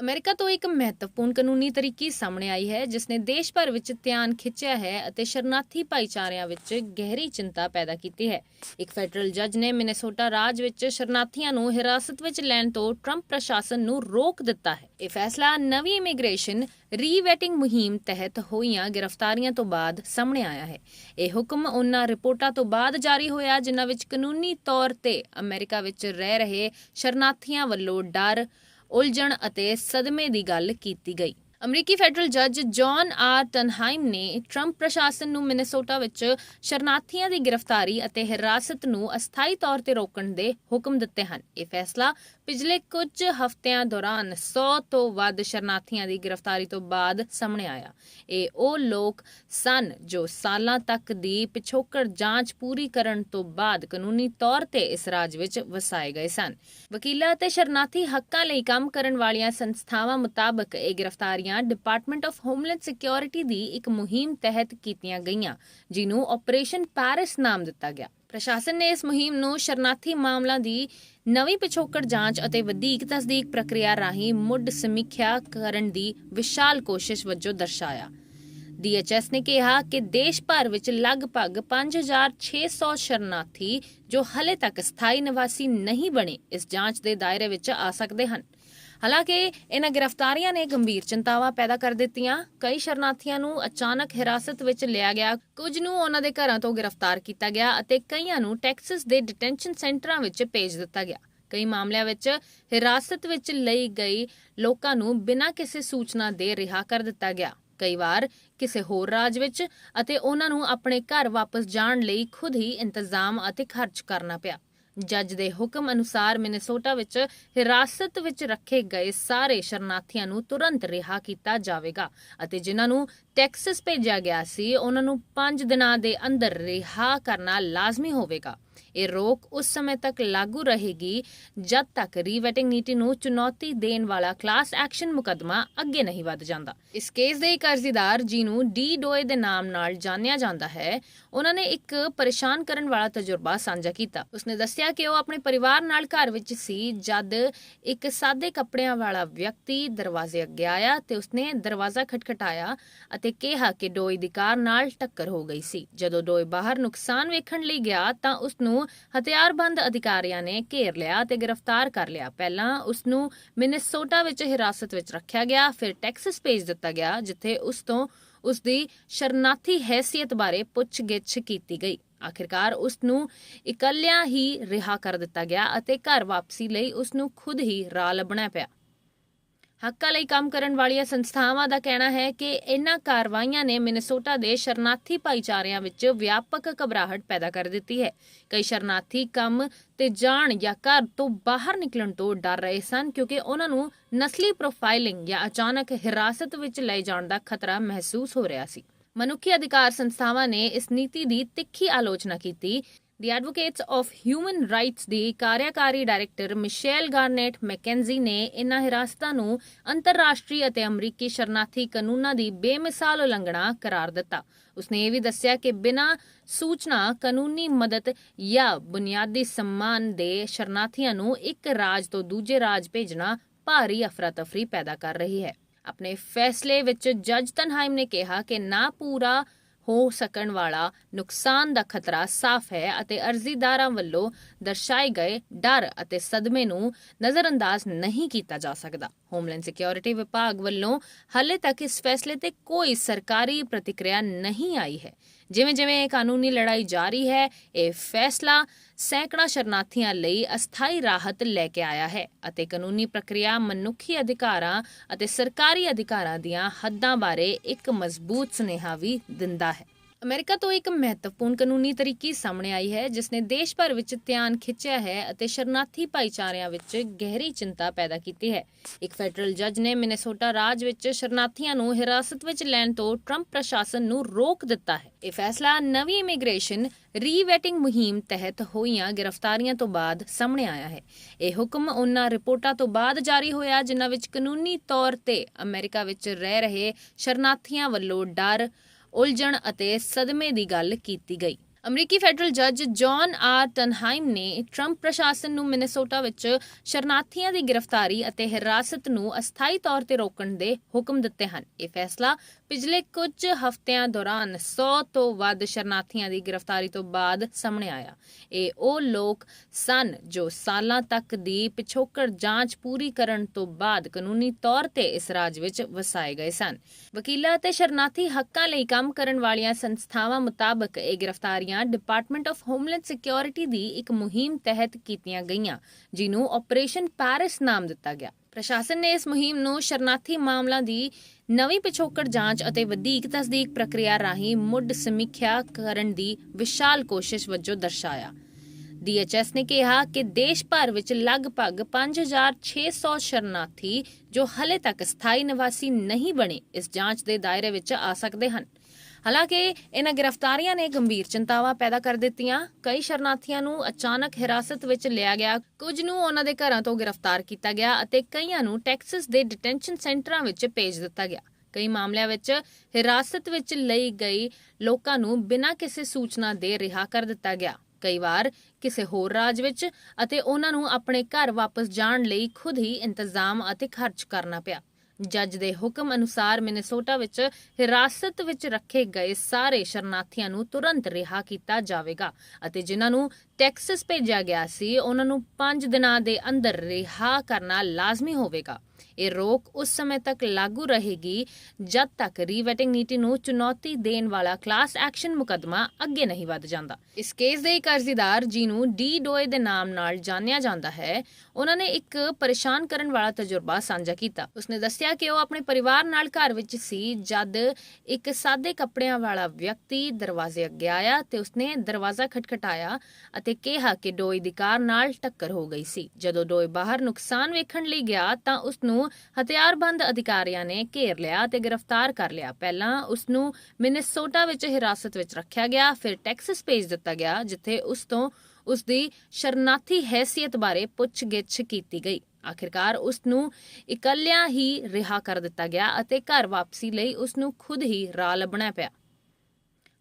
America ਤੋਂ ਇੱਕ ਮਹੱਤਵਪੂਰਨ ਕਾਨੂੰਨੀ ਤਰੀਕੀ ਸਾਹਮਣੇ ਆਈ ਹੈ ਜਿਸ ਨੇ ਦੇਸ਼ ਭਰ ਵਿੱਚ ਧਿਆਨ ਖਿੱਚਿਆ ਹੈ ਅਤੇ ਸ਼ਰਨਾਰਥੀ ਭਾਈਚਾਰਿਆਂ ਵਿੱਚ ਗਹਿਰੀ ਚਿੰਤਾ ਪੈਦਾ ਕੀਤੀ ਹੈ। ਇੱਕ ਫੈਡਰਲ ਜੱਜ ਨੇ ਮਿਨੇਸੋਟਾ ਰਾਜ ਵਿੱਚ ਸ਼ਰਨਾਰਥੀਆਂ ਨੂੰ ਹਿਰਾਸਤ ਵਿੱਚ ਲੈਣ ਤੋਂ ਟਰੰਪ ਪ੍ਰਸ਼ਾਸਨ ਨੂੰ ਰੋਕ ਦਿੱਤਾ ਹੈ। ਇਹ ਫੈਸਲਾ ਨਵੀਂ ਇਮੀਗ੍ਰੇਸ਼ਨ ਰੀਵੈਟਿੰਗ ਮੁਹਿੰਮ ਤਹਿਤ ਹੋਈਆਂ ਗ੍ਰਿਫਤਾਰੀਆਂ ਤੋਂ ਬਾਅਦ ਸਾਹਮਣੇ ਆਇਆ ਹੈ। ਇਹ ਹੁਕਮ ਉਹਨਾਂ ਰਿਪੋਰਟਾਂ ਤੋਂ ਬਾਅਦ ਜਾਰੀ ਹੋਇਆ, ਜਿਨ੍ਹਾਂ ਵਿੱਚ ਕਾਨੂੰਨੀ ਤੌਰ ਤੇ ਅਮਰੀਕਾ ਵਿੱਚ ਰਹਿ ਰਹੇ ਸ਼ਰਨਾਰਥੀਆਂ ਵੱਲੋਂ ਡਰ ਉਲਝਣ ਅਤੇ ਸਦਮੇ ਦੀ ਗੱਲ ਕੀਤੀ ਗਈ। ਅਮਰੀਕੀ ਫੈਡਰਲ ਜੱਜ ਜੌਨ ਆਰ ਟਨਹਾਈਮ ਨੇ ਟਰੰਪ ਪ੍ਰਸ਼ਾਸਨ ਨੂੰ ਮਿਨੇਸੋਟਾ ਵਿੱਚ ਸ਼ਰਨਾਰਥੀਆਂ ਦੀ ਗ੍ਰਿਫਤਾਰੀ ਅਤੇ ਹਿਰਾਸਤ ਨੂੰ ਅਸਥਾਈ ਤੌਰ ਤੇ ਰੋਕਣ ਦੇ ਹੁਕਮ ਦਿੱਤੇ ਹਨ। ਇਹ ਫੈਸਲਾ ਪਿਛਲੇ ਕੁਝ ਹਫ਼ਤਿਆਂ ਦੌਰਾਨ 100 ਤੋਂ ਵੱਧ ਸ਼ਰਨਾਰਥੀਆਂ ਦੀ ਗ੍ਰਿਫਤਾਰੀ ਤੋਂ ਬਾਅਦ ਸਾਹਮਣੇ ਆਇਆ। ਇਹ ਉਹ ਲੋਕ ਸਨ ਜੋ ਸਾਲਾਂ ਤੱਕ ਦੀ ਪਿਛੋਕੜ ਜਾਂਚ ਪੂਰੀ ਕਰਨ ਤੋਂ ਬਾਅਦ ਕਾਨੂੰਨੀ ਤੌਰ ਤੇ ਇਸ ਰਾਜ ਵਿੱਚ ਵਸਾਏ ਗਏ ਸਨ। ਵਕੀਲਾਂ ਅਤੇ ਸ਼ਰਨਾਰਥੀ ਹੱਕਾਂ ਲਈ ਕੰਮ ਕਰਨ ਵਾਲੀਆਂ ਸੰਸਥਾਵਾਂ ਮੁਤਾਬਕ ਇਹ ਗ੍ਰਿਫ਼ਤਾਰੀ ਗ੍ਰਿਫਤਾਰੀਆਂ ਡਿਪਾਰਟਮੈਂਟ ਆਫ ਹੋਮਲੈਂਡ ਸਿਕਿਉਰਿਟੀ ਦੀ ਇੱਕ ਮੁਹਿੰਮ ਤਹਿਤ ਕੀਤੀਆਂ ਗਈਆਂ, ਜਿਹਨੂੰ ਆਪਰੇਸ਼ਨ ਪੈਰਿਸ ਨਾਮ ਦਿੱਤਾ ਗਿਆ। ਪ੍ਰਸ਼ਾਸਨ ਨੇ ਇਸ ਮੁਹਿੰਮ ਨੂੰ ਸ਼ਰਨਾਰਥੀ ਮਾਮਲਾਂ ਦੀ ਨਵੀਂ ਪਿਛੋਕੜ ਜਾਂਚ ਅਤੇ ਵਧੇਕ ਤਸਦੀਕ ਪ੍ਰਕਿਰਿਆ ਰਾਹੀਂ ਮੁੱਢ ਸਮੀਖਿਆ ਕਰਨ ਦੀ ਵਿਸ਼ਾਲ ਕੋਸ਼ਿਸ਼ ਵਜੋਂ ਦਰਸਾਇਆ। ਡੀਐਚਐਸ ਨੇ ਕਿਹਾ ਕਿ ਦੇਸ਼ ਭਰ ਵਿੱਚ ਲਗਭਗ 5600 ਸ਼ਰਨਾਰਥੀ ਜੋ ਹਲੇ ਤੱਕ ਸਥਾਈ ਨਿਵਾਸੀ ਨਹੀਂ ਬਣੇ, ਇਸ ਜਾਂਚ ਦੇ ਦਾਇਰੇ ਵਿੱਚ ਆ ਸਕਦੇ ਹਨ। ਹਾਲਾਂਕਿ ਇਹਨਾਂ ਗ੍ਰਿਫਤਾਰੀਆਂ ਨੇ ਗੰਭੀਰ ਚਿੰਤਾਵਾਂ ਪੈਦਾ ਕਰ ਦਿੱਤੀਆਂ। ਕਈ ਸ਼ਰਨਾਰਥੀਆਂ ਨੂੰ ਅਚਾਨਕ ਹਿਰਾਸਤ ਵਿੱਚ ਲਿਆ ਗਿਆ। ਕੁਝ ਨੂੰ ਉਹਨਾਂ ਦੇ ਘਰਾਂ ਤੋਂ ਗ੍ਰਿਫਤਾਰ ਕੀਤਾ ਗਿਆ ਅਤੇ ਕਈਆਂ ਨੂੰ ਟੈਕਸਸ ਦੇ ਡਿਟੈਂਸ਼ਨ ਸੈਂਟਰਾਂ ਵਿੱਚ ਭੇਜ ਦਿੱਤਾ ਗਿਆ। ਕਈ ਮਾਮਲਿਆਂ ਵਿੱਚ ਹਿਰਾਸਤ ਵਿੱਚ ਲਈ ਗਈ ਲੋਕਾਂ ਨੂੰ ਬਿਨਾਂ ਕਿਸੇ ਸੂਚਨਾ ਦੇ ਰਿਹਾ ਕਰ ਦਿੱਤਾ ਗਿਆ। ਕਈ ਵਾਰ ਕਿਸੇ ਹੋਰ ਰਾਜ ਵਿੱਚ ਅਤੇ ਉਹਨਾਂ ਨੂੰ ਆਪਣੇ ਘਰ ਵਾਪਸ ਜਾਣ ਲਈ ਖੁਦ ਹੀ ਇੰਤਜ਼ਾਮ ਅਤੇ ਖਰਚ ਕਰਨਾ ਪਿਆ। ਜੱਜ ਦੇ ਹੁਕਮ ਅਨੁਸਾਰ ਮਿਨੇਸੋਟਾ ਵਿੱਚ ਹਿਰਾਸਤ ਵਿੱਚ ਰੱਖੇ ਗਏ ਸਾਰੇ ਸ਼ਰਨਾਰਥੀਆਂ ਨੂੰ ਤੁਰੰਤ ਰਿਹਾ ਕੀਤਾ ਜਾਵੇਗਾ ਅਤੇ ਜਿਨ੍ਹਾਂ ਨੂੰ ਟੈਕਸਸ ਭੇਜਿਆ ਗਿਆ ਸੀ, ਉਹਨਾਂ ਨੂੰ 5 ਦਿਨਾਂ ਦੇ ਅੰਦਰ ਰਿਹਾ ਕਰਨਾ ਲਾਜ਼ਮੀ ਹੋਵੇਗਾ। ਇਹ ਰੋਕ ਉਸ ਸਮੇਂ ਤੱਕ ਲਾਗੂ ਰਹੇਗੀ, ਜਦ ਤੱਕ ਰੀਵੈਟਿੰਗ ਨੀਤੀ ਨੂੰ ਚੁਣੌਤੀ ਦੇਣ ਵਾਲਾ ਕਲਾਸ ਐਕਸ਼ਨ ਮੁਕੱਦਮਾ ਅੱਗੇ ਨਹੀਂ ਵਧ ਜਾਂਦਾ। ਇਸ ਕੇਸ ਦੇ ਇੱਕ ਅਰਜ਼ੀਦਾਰ ਜਿਹਨੂੰ ਡੀ ਡੋਏ ਦੇ ਨਾਮ ਨਾਲ ਜਾਣਿਆ ਜਾਂਦਾ ਹੈ, ਉਹਨਾਂ ਨੇ ਇੱਕ ਪਰੇਸ਼ਾਨ ਕਰਨ ਵਾਲਾ ਤਜਰਬਾ ਸਾਂਝਾ ਕੀਤਾ। ਉਸਨੇ ਦੱਸਿਆ ਕਿ ਉਹ ਆਪਣੇ ਪਰਿਵਾਰ ਨਾਲ ਘਰ ਵਿੱਚ ਸੀ, ਜਦ ਇੱਕ ਸਾਦੇ ਕੱਪੜਿਆਂ ਵਾਲਾ ਵਿਅਕਤੀ ਦਰਵਾਜ਼ੇ ਅੱਗੇ ਆਇਆ ਤੇ ਉਸਨੇ ਦਰਵਾਜ਼ਾ ਖਟਖਟਾਇਆ ਅਤੇ ਕਿਹਾ ਕਿ ਡੋਏ ਦੀ ਕਾਰ ਨਾਲ ਟੱਕਰ ਹੋ ਗਈ ਸੀ। ਜਦੋਂ ਡੋਏ ਬਾਹਰ ਨੁਕਸਾਨ ਵੇਖਣ ਲਈ ਗਿਆ ਤਾਂ ਉਸ ਨੂੰ ਹਥਿਆਰਬੰਦ ਅਧਿਕਾਰੀਆਂ ਨੇ ਘੇਰ ਲਿਆ ਤੇ ਗ੍ਰਿਫਤਾਰ ਕਰ ਲਿਆ। ਪਹਿਲਾਂ ਉਸ ਨੂੰ ਮਿਨੇਸੋਟਾ ਵਿੱਚ ਹਿਰਾਸਤ ਵਿੱਚ ਰੱਖਿਆ ਗਿਆ, ਫਿਰ ਟੈਕਸਸ ਭੇਜ ਦਿੱਤਾ ਗਿਆ, ਜਿੱਥੇ ਉਸ ਤੋਂ ਉਸ ਦੀ ਸ਼ਰਨਾਰਥੀ ਹੈਸੀਅਤ ਬਾਰੇ ਪੁੱਛਗਿੱਛ ਕੀਤੀ ਗਈ। ਆਖਿਰਕਾਰ ਉਸ ਨੂੰ ਇਕੱਲਿਆਂ ਹੀ ਰਿਹਾ ਕਰ ਦਿੱਤਾ ਗਿਆ ਅਤੇ ਘਰ ਵਾਪਸੀ ਲਈ ਉਸ ਨੂੰ ਖੁਦ ਹੀ ਰਾਹ ਲੱਭਣਾ ਪਿਆ। ਹੱਕਾਂ ਲਈ ਕੰਮ ਕਰਨ ਵਾਲੀਆਂ ਸੰਸਥਾਵਾਂ ਦਾ ਕਹਿਣਾ ਹੈ ਕਿ ਇਹਨਾਂ ਕਾਰਵਾਈਆਂ ਨੇ ਮਿਨੇਸੋਟਾ ਦੇ ਸ਼ਰਨਾਰਥੀ ਭਾਈਚਾਰਿਆਂ ਵਿੱਚ ਵਿਆਪਕ ਘਬਰਾਹਟ ਪੈਦਾ ਕਰ ਦਿੱਤੀ ਹੈ। ਕਈ ਸ਼ਰਨਾਰਥੀ ਕੰਮ ਤੇ ਜਾਣ ਜਾਂ ਘਰ ਤੋਂ ਬਾਹਰ ਨਿਕਲਣ ਤੋਂ ਡਰ ਰਹੇ ਸਨ ਕਿਉਂਕਿ ਉਹਨਾਂ ਨੂੰ ਨਸਲੀ ਪ੍ਰੋਫਾਈਲਿੰਗ ਜਾਂ ਅਚਾਨਕ ਹਿਰਾਸਤ ਵਿੱਚ ਲਏ ਜਾਣ ਦਾ ਖਤਰਾ ਮਹਿਸੂਸ ਹੋ ਰਿਹਾ ਸੀ। ਮਨੁੱਖੀ ਅਧਿਕਾਰ ਸੰਸਥਾਵਾਂ ਨੇ ਇਸ ਨੀਤੀ ਦੀ ਤਿੱਖੀ ਆਲੋਚਨਾ ਕੀਤੀ ਦੀ ਐਡਵੋਕੇਟਸ ਆਫ ਹਿਊਮਨ ਰਾਈਟਸ ਦੀ ਕਾਰਿਆਕਾਰੀ ਡਾਇਰੈਕਟਰ ਮਿਸ਼ੇਲ ਗਾਰਨੇਟ ਮੈਕੈਂਜ਼ੀ ਨੇ ਇਨ੍ਹਾਂ ਹਿਰਾਸਤਾਂ ਨੂੰ ਅੰਤਰਰਾਸ਼ਟਰੀ ਅਤੇ ਅਮਰੀਕੀ ਸ਼ਰਨਾਰਥੀ ਕਾਨੂੰਨਾਂ ਦੀ ਬੇਮਿਸਾਲ ਉਲੰਘਣਾ ਕਰਾਰ ਦਿੱਤਾ। ਉਸਨੇ ਇਹ ਵੀ ਦੱਸਿਆ ਕਿ ਬਿਨਾਂ ਸੂਚਨਾ, ਕਾਨੂੰਨੀ ਮਦਦ ਜਾਂ ਬੁਨਿਆਦੀ ਸਨਮਾਨ ਦੇ ਸ਼ਰਨਾਰਥੀਆਂ ਨੂੰ ਇੱਕ ਰਾਜ ਤੋਂ ਦੂਜੇ ਰਾਜ ਭੇਜਣਾ ਭਾਰੀ ਅਫਰਾ-ਤਫਰੀ ਪੈਦਾ ਕਰ ਰਹੀ ਹੈ। ਆਪਣੇ ਫੈਸਲੇ ਵਿੱਚ ਜੱਜ ਤਨਹਾਈਮ ਨੇ ਕਿਹਾ ਕਿ ਨਾ ਪੂਰਾ ਹੋ ਸਕਣ ਵਾਲਾ ਨੁਕਸਾਨ ਦਾ ਖਤਰਾ ਸਾਫ਼ ਹੈ ਅਤੇ ਅਰਜ਼ੀਦਾਰਾਂ ਵੱਲੋਂ ਦਰਸਾਏ ਗਏ ਡਰ ਅਤੇ ਸਦਮੇ ਨੂੰ ਨਜ਼ਰਅੰਦਾਜ਼ ਨਹੀਂ ਕੀਤਾ ਜਾ ਸਕਦਾ। ਹੋਮਲੈਂਡ ਸਿਕਿਉਰਿਟੀ ਵਿਭਾਗ ਵੱਲੋਂ ਹਾਲੇ ਤੱਕ ਇਸ ਫੈਸਲੇ ਤੇ ਕੋਈ ਸਰਕਾਰੀ ਪ੍ਰਤੀਕਿਰਿਆ ਨਹੀਂ ਆਈ ਹੈ। ਜਿਵੇਂ ਜਿਵੇਂ ਇਹ ਕਾਨੂੰਨੀ ਲੜਾਈ ਜਾਰੀ ਹੈ, ਇਹ ਫੈਸਲਾ ਸੈਂਕੜਾ ਸ਼ਰਨਾਰਥੀਆਂ ਲਈ ਅਸਥਾਈ ਰਾਹਤ ਲੈ ਕੇ ਆਇਆ ਹੈ ਅਤੇ ਕਾਨੂੰਨੀ ਪ੍ਰਕਿਰਿਆ ਮਨੁੱਖੀ ਅਧਿਕਾਰਾਂ ਅਤੇ ਸਰਕਾਰੀ ਅਧਿਕਾਰਾਂ ਦੀਆਂ ਹੱਦਾਂ ਬਾਰੇ ਇੱਕ ਮਜ਼ਬੂਤ ਸੁਨੇਹਾ ਵੀ ਦਿੰਦਾ ਹੈ। ਅਮਰੀਕਾ ਤੋਂ ਇੱਕ ਮਹੱਤਵਪੂਰਨ ਕਾਨੂੰਨੀ ਤਰੀਕੀ ਸਾਹਮਣੇ ਆਈ ਹੈ ਜਿਸ ਨੇ ਦੇਸ਼ ਭਰ ਵਿੱਚ ਧਿਆਨ ਖਿੱਚਿਆ ਹੈ ਅਤੇ ਸ਼ਰਨਾਰਥੀ ਭਾਈਚਾਰਿਆਂ ਵਿੱਚ ਗਹਿਰੀ ਚਿੰਤਾ ਪੈਦਾ ਕੀਤੀ ਹੈ। ਇੱਕ ਫੈਡਰਲ ਜੱਜ ਨੇ ਮਿਨੇਸੋਟਾ ਰਾਜ ਵਿੱਚ ਸ਼ਰਨਾਰਥੀਆਂ ਨੂੰ ਹਿਰਾਸਤ ਵਿੱਚ ਲੈਣ ਤੋਂ ਟਰੰਪ ਪ੍ਰਸ਼ਾਸਨ ਨੂੰ ਰੋਕ ਦਿੱਤਾ ਹੈ। ਇਹ ਫੈਸਲਾ ਨਵੀਂ ਇਮੀਗ੍ਰੇਸ਼ਨ ਰੀਵੈਟਿੰਗ ਮੁਹਿੰਮ ਤਹਿਤ ਹੋਈਆਂ ਗ੍ਰਿਫਤਾਰੀਆਂ ਤੋਂ ਬਾਅਦ ਸਾਹਮਣੇ ਆਇਆ ਹੈ। ਇਹ ਹੁਕਮ ਉਹਨਾਂ ਰਿਪੋਰਟਾਂ ਤੋਂ ਬਾਅਦ ਜਾਰੀ ਹੋਇਆ, ਜਿਨ੍ਹਾਂ ਵਿੱਚ ਕਾਨੂੰਨੀ ਤੌਰ ਤੇ ਅਮਰੀਕਾ ਵਿੱਚ ਰਹਿ ਰਹੇ ਸ਼ਰਨਾਰਥੀਆਂ ਵੱਲੋਂ ਡਰ ਉਲਝਣ ਅਤੇ ਸਦਮੇ ਦੀ ਗੱਲ ਕੀਤੀ ਗਈ। ਅਮਰੀਕੀ ਫੈਡਰਲ ਜੱਜ ਜੌਨ ਆਰ ਟਨਹਾਈਮ ਨੇ ਟਰੰਪ ਪ੍ਰਸ਼ਾਸਨ ਨੂੰ ਮਿਨੇਸੋਟਾ ਵਿੱਚ ਸ਼ਰਨਾਰਥੀਆਂ ਦੀ ਗ੍ਰਿਫਤਾਰੀ ਅਤੇ ਹਿਰਾਸਤ ਨੂੰ ਅਸਥਾਈ ਤੌਰ ਤੇ ਰੋਕਣ ਦੇ ਹੁਕਮ ਦਿੱਤੇ ਹਨ। ਇਹ ਫੈਸਲਾ ਪਿਛਲੇ ਕੁਝ ਹਫ਼ਤਿਆਂ ਦੌਰਾਨ 100 ਤੋਂ ਵੱਧ ਸ਼ਰਨਾਰਥੀਆਂ ਦੀ ਗ੍ਰਿਫਤਾਰੀ ਤੋਂ ਬਾਅਦ ਸਾਹਮਣੇ ਆਇਆ। ਇਹ ਉਹ ਲੋਕ ਸਨ ਜੋ ਸਾਲਾਂ ਤੱਕ ਦੀ ਪਿਛੋਕੜ ਜਾਂਚ ਪੂਰੀ ਕਰਨ ਤੋਂ ਬਾਅਦ ਕਾਨੂੰਨੀ ਤੌਰ ਤੇ ਇਸ ਰਾਜ ਵਿੱਚ ਵਸਾਏ ਗਏ ਸਨ। ਵਕੀਲਾਂ ਅਤੇ ਸ਼ਰਨਾਰਥੀ ਹੱਕਾਂ ਲਈ ਕੰਮ ਕਰਨ ਵਾਲੀਆਂ ਸੰਸਥਾਵਾਂ ਮੁਤਾਬਕ ਇਹ ਗ੍ਰਿਫਤਾਰੀਆਂ ਡਿਪਾਰਟਮੈਂਟ ਆਫ ਹੋਮਲੈਂਡ ਸਿਕਿਉਰਿਟੀ ਦੀ ਇੱਕ ਮੁਹਿੰਮ ਤਹਿਤ ਕੀਤੀਆਂ ਗਈਆਂ, ਜਿਹਨੂੰ ਆਪਰੇਸ਼ਨ ਪੈਰਿਸ ਨਾਮ ਦਿੱਤਾ ਗਿਆ। ਪ੍ਰਸ਼ਾਸਨ ਨੇ ਇਸ ਮੁਹਿੰਮ ਨੂੰ ਸ਼ਰਨਾਰਥੀ ਮਾਮਲਾਂ ਦੀ ਨਵੀਂ ਪਿਛੋਕੜ ਜਾਂਚ ਅਤੇ ਵਧੇਕ ਤਸਦੀਕ ਪ੍ਰਕਿਰਿਆ ਰਾਹੀਂ ਮੁੱਢ ਸਮੀਖਿਆ ਕਰਨ ਦੀ ਵਿਸ਼ਾਲ ਕੋਸ਼ਿਸ਼ ਵਜੋਂ ਦਰਸਾਇਆ। ਡੀਐਚਐਸ ਨੇ ਕਿਹਾ ਕਿ ਦੇਸ਼ ਭਰ ਵਿੱਚ ਲਗਭਗ 5600 ਸ਼ਰਨਾਰਥੀ ਜੋ ਹਲੇ ਤੱਕ ਸਥਾਈ ਨਿਵਾਸੀ ਨਹੀਂ ਬਣੇ, ਇਸ ਜਾਂਚ ਦੇ ਦਾਇਰੇ ਵਿੱਚ ਆ ਸਕਦੇ ਹਨ। ਹਾਲਾਂਕਿ ਇਹਨਾਂ ਗ੍ਰਿਫਤਾਰੀਆਂ ਨੇ ਗੰਭੀਰ ਚਿੰਤਾਵਾਂ ਪੈਦਾ ਕਰ ਦਿੱਤੀਆਂ। ਕਈ ਸ਼ਰਨਾਰਥੀਆਂ ਨੂੰ ਅਚਾਨਕ ਹਿਰਾਸਤ ਵਿੱਚ ਲਿਆ ਗਿਆ। ਕੁਝ ਨੂੰ ਉਹਨਾਂ ਦੇ ਘਰਾਂ ਤੋਂ ਗ੍ਰਿਫਤਾਰ ਕੀਤਾ ਗਿਆ ਅਤੇ ਕਈਆਂ ਨੂੰ ਟੈਕਸਸ ਦੇ ਡਿਟੈਂਸ਼ਨ ਸੈਂਟਰਾਂ ਵਿੱਚ ਭੇਜ ਦਿੱਤਾ ਗਿਆ। ਕਈ ਮਾਮਲਿਆਂ ਵਿੱਚ ਹਿਰਾਸਤ ਵਿੱਚ ਲਈ ਗਈ ਲੋਕਾਂ ਨੂੰ ਬਿਨਾਂ ਕਿਸੇ ਸੂਚਨਾ ਦੇ ਰਿਹਾ ਕਰ ਦਿੱਤਾ ਗਿਆ। ਕਈ ਵਾਰ ਕਿਸੇ ਹੋਰ ਰਾਜ ਵਿੱਚ ਅਤੇ ਉਹਨਾਂ ਨੂੰ ਆਪਣੇ ਘਰ ਵਾਪਸ ਜਾਣ ਲਈ ਖੁਦ ਹੀ ਇੰਤਜ਼ਾਮ ਅਤੇ ਖਰਚ ਕਰਨਾ ਪਿਆ। ਜੱਜ ਦੇ ਹੁਕਮ ਅਨੁਸਾਰ ਮਿਨੇਸੋਟਾ ਵਿੱਚ ਹਿਰਾਸਤ ਵਿੱਚ ਰੱਖੇ ਗਏ ਸਾਰੇ ਸ਼ਰਨਾਰਥੀਆਂ ਨੂੰ ਤੁਰੰਤ ਰਿਹਾ ਕੀਤਾ ਜਾਵੇਗਾ ਅਤੇ ਜਿਨ੍ਹਾਂ ਨੂੰ ਟੈਕਸਸ ਭੇਜਿਆ ਗਿਆ ਸੀ, ਉਹਨਾਂ ਨੂੰ 5 ਦਿਨਾਂ ਦੇ ਅੰਦਰ ਰਿਹਾ ਕਰਨਾ ਲਾਜ਼ਮੀ ਹੋਵੇਗਾ। ਇਹ ਰੋਕ ਉਸ ਸਮੇਂ ਤੱਕ ਲਾਗੂ ਰਹੇਗੀ, ਜਦ ਤੱਕ ਰੀਵੈਟਿੰਗ ਨੀਤੀ ਨੂੰ ਚੁਣੌਤੀ ਦੇਣ ਵਾਲਾ ਕਲਾਸ ਐਕਸ਼ਨ ਮੁਕੱਦਮਾ ਅੱਗੇ ਨਹੀਂ ਵੱਧ ਜਾਂਦਾ। ਇਸ ਕੇਸ ਦੇ ਇੱਕ ਅਰਜ਼ੀਦਾਰ ਜਿਹਨੂੰ ਡੀ ਡੋਏ ਦੇ ਨਾਮ ਨਾਲ ਜਾਣਿਆ ਜਾਂਦਾ ਹੈ, ਉਹਨਾਂ ਨੇ ਇੱਕ ਪਰੇਸ਼ਾਨ ਕਰਨ ਵਾਲਾ ਤਜਰਬਾ ਸਾਂਝਾ ਕੀਤਾ। ਉਸਨੇ ਦੱਸਿਆ ਕਿ ਉਹ ਆਪਣੇ ਪਰਿਵਾਰ ਨਾਲ ਘਰ ਵਿੱਚ ਸੀ, ਜਦ ਇੱਕ ਸਾਦੇ ਕੱਪੜਿਆਂ ਵਾਲਾ ਵਿਅਕਤੀ ਦਰਵਾਜ਼ੇ ਅੱਗੇ ਆਇਆ ਤੇ ਉਸਨੇ ਦਰਵਾਜ਼ਾ ਖਟਖਟਾਇਆ ਅਤੇ ਕਿਹਾ ਕਿ ਡੋਏ ਦੀ ਕਾਰ ਨਾਲ ਟੱਕਰ ਹੋ ਗਈ ਸੀ। ਜਦੋਂ ਡੋਏ ਬਾਹਰ ਨੁਕਸਾਨ ਵੇਖਣ ਲਈ ਗਿਆ ਤਾਂ ਉਸ ਨੂੰ ਹਥਿਆਰਬੰਦ ਅਧਿਕਾਰੀਆਂ ਨੇ ਘੇਰ ਲਿਆ ਤੇ ਗ੍ਰਿਫਤਾਰ ਕਰ ਲਿਆ। ਪਹਿਲਾਂ ਉਸ ਨੂੰ ਮਿਨੇਸੋਟਾ ਵਿੱਚ ਹਿਰਾਸਤ ਵਿੱਚ ਰੱਖਿਆ ਗਿਆ, ਫਿਰ ਟੈਕਸਸ ਭੇਜ ਦਿੱਤਾ ਗਿਆ, ਜਿੱਥੇ ਉਸ ਤੋਂ ਉਸ ਦੀ ਸ਼ਰਨਾਰਥੀ ਹੈਸੀਅਤ ਬਾਰੇ ਪੁੱਛਗਿੱਛ ਕੀਤੀ ਗਈ। ਆਖਿਰਕਾਰ ਉਸ ਨੂੰ ਇਕੱਲਿਆਂ ਹੀ ਰਿਹਾ ਕਰ ਦਿੱਤਾ ਗਿਆ ਅਤੇ ਘਰ ਵਾਪਸੀ ਲਈ ਉਸ ਨੂੰ ਖੁਦ ਹੀ ਰਾਹ ਲੱਭਣਾ ਪਿਆ।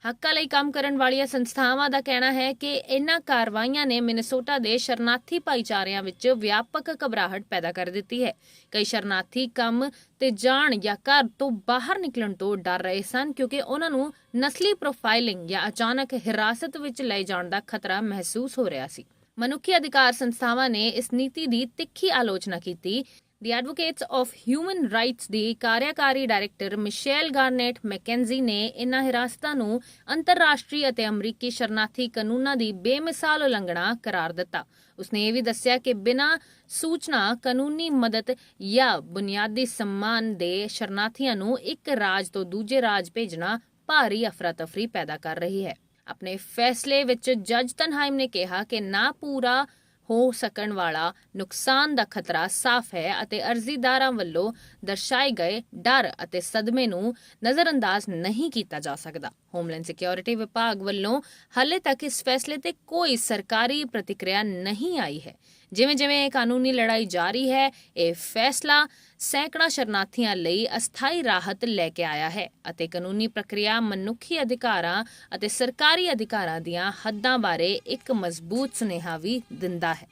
ਹੱਕਾਂ ਲਈ ਕੰਮ ਕਰਨ ਵਾਲੀਆਂ ਸੰਸਥਾਵਾਂ ਦਾ ਕਹਿਣਾ ਹੈ ਕਿ ਇਹਨਾਂ ਕਾਰਵਾਈਆਂ ਨੇ ਮਿਨੇਸੋਟਾ ਦੇ ਸ਼ਰਨਾਰਥੀ ਭਾਈਚਾਰਿਆਂ ਵਿੱਚ ਵਿਆਪਕ ਘਬਰਾਹਟ ਪੈਦਾ ਕਰ ਦਿੱਤੀ ਹੈ। ਕਈ ਸ਼ਰਨਾਰਥੀ ਕੰਮ ਤੇ ਜਾਣ ਜਾਂ ਘਰ ਤੋਂ ਬਾਹਰ ਨਿਕਲਣ ਤੋਂ ਡਰ ਰਹੇ ਸਨ ਕਿਉਂਕਿ ਉਹਨਾਂ ਨੂੰ ਨਸਲੀ ਪ੍ਰੋਫਾਈਲਿੰਗ ਜਾਂ ਅਚਾਨਕ ਹਿਰਾਸਤ ਵਿੱਚ ਲਏ ਜਾਣ ਦਾ ਖਤਰਾ ਮਹਿਸੂਸ ਹੋ ਰਿਹਾ ਸੀ। ਮਨੁੱਖੀ ਅਧਿਕਾਰ ਸੰਸਥਾਵਾਂ ਨੇ ਇਸ ਨੀਤੀ ਦੀ ਤਿੱਖੀ ਆਲੋਚਨਾ ਕੀਤੀ ਦੀ ਐਡਵੋਕੇਟਸ ਆਫ ਹਿਊਮਨ ਰਾਈਟਸ ਦੀ ਕਾਰਿਆਕਾਰੀ ਡਾਇਰੈਕਟਰ ਮਿਸ਼ੇਲ ਗਾਰਨੇਟ ਮੈਕੈਂਜ਼ੀ ਨੇ ਇਨ੍ਹਾਂ ਹਿਰਾਸਤਾਂ ਨੂੰ ਅੰਤਰਰਾਸ਼ਟਰੀ ਅਤੇ ਅਮਰੀਕੀ ਸ਼ਰਨਾਰਥੀ ਕਾਨੂੰਨਾਂ ਦੀ ਬੇਮਿਸਾਲ ਉਲੰਘਣਾ ਕਰਾਰ ਦਿੱਤਾ। ਉਸਨੇ ਇਹ ਵੀ ਦੱਸਿਆ ਕਿ ਬਿਨਾਂ ਸੂਚਨਾ ਕਾਨੂੰਨੀ ਮਦਦ ਜਾਂ ਬੁਨਿਆਦੀ ਸਨਮਾਨ ਦੇ ਸ਼ਰਨਾਰਥੀਆਂ ਨੂੰ ਇੱਕ ਰਾਜ ਤੋਂ ਦੂਜੇ ਰਾਜ ਭੇਜਣਾ ਭਾਰੀ ਅਫਰਾ-ਤਫਰੀ ਪੈਦਾ ਕਰ ਰਹੀ ਹੈ। ਆਪਣੇ ਫੈਸਲੇ ਵਿੱਚ ਜੱਜ ਤਨਹਾਈਮ ਨੇ ਕਿਹਾ ਕਿ ਨਾ ਪੂਰਾ ਹੋ ਸਕਣ ਵਾਲਾ ਨੁਕਸਾਨ ਦਾ ਖਤਰਾ ਸਾਫ਼ ਹੈ ਅਤੇ ਅਰਜ਼ੀਦਾਰਾਂ ਵੱਲੋਂ ਦਰਸਾਏ ਗਏ ਡਰ ਅਤੇ ਸਦਮੇ ਨੂੰ ਨਜ਼ਰਅੰਦਾਜ਼ ਨਹੀਂ ਕੀਤਾ ਜਾ ਸਕਦਾ। ਹੋਮਲੈਂਡ ਸਿਕਿਉਰਿਟੀ ਵਿਭਾਗ ਵੱਲੋਂ ਹਾਲੇ ਤੱਕ ਇਸ ਫੈਸਲੇ ਤੇ ਕੋਈ ਸਰਕਾਰੀ ਪ੍ਰਤੀਕਿਰਿਆ ਨਹੀਂ ਆਈ ਹੈ। ਜਿਵੇਂ ਜਿਵੇਂ ਇਹ ਕਾਨੂੰਨੀ ਲੜਾਈ ਜਾਰੀ ਹੈ, ਇਹ ਫੈਸਲਾ ਸੈਂਕੜਾ ਸ਼ਰਨਾਰਥੀਆਂ ਲਈ ਅਸਥਾਈ ਰਾਹਤ ਲੈ ਕੇ ਆਇਆ ਹੈ ਅਤੇ ਕਾਨੂੰਨੀ ਪ੍ਰਕਿਰਿਆ ਮਨੁੱਖੀ ਅਧਿਕਾਰਾਂ ਅਤੇ ਸਰਕਾਰੀ ਅਧਿਕਾਰਾਂ ਦੀਆਂ ਹੱਦਾਂ ਬਾਰੇ ਇੱਕ ਮਜ਼ਬੂਤ ਸੁਨੇਹਾ ਵੀ ਦਿੰਦਾ ਹੈ।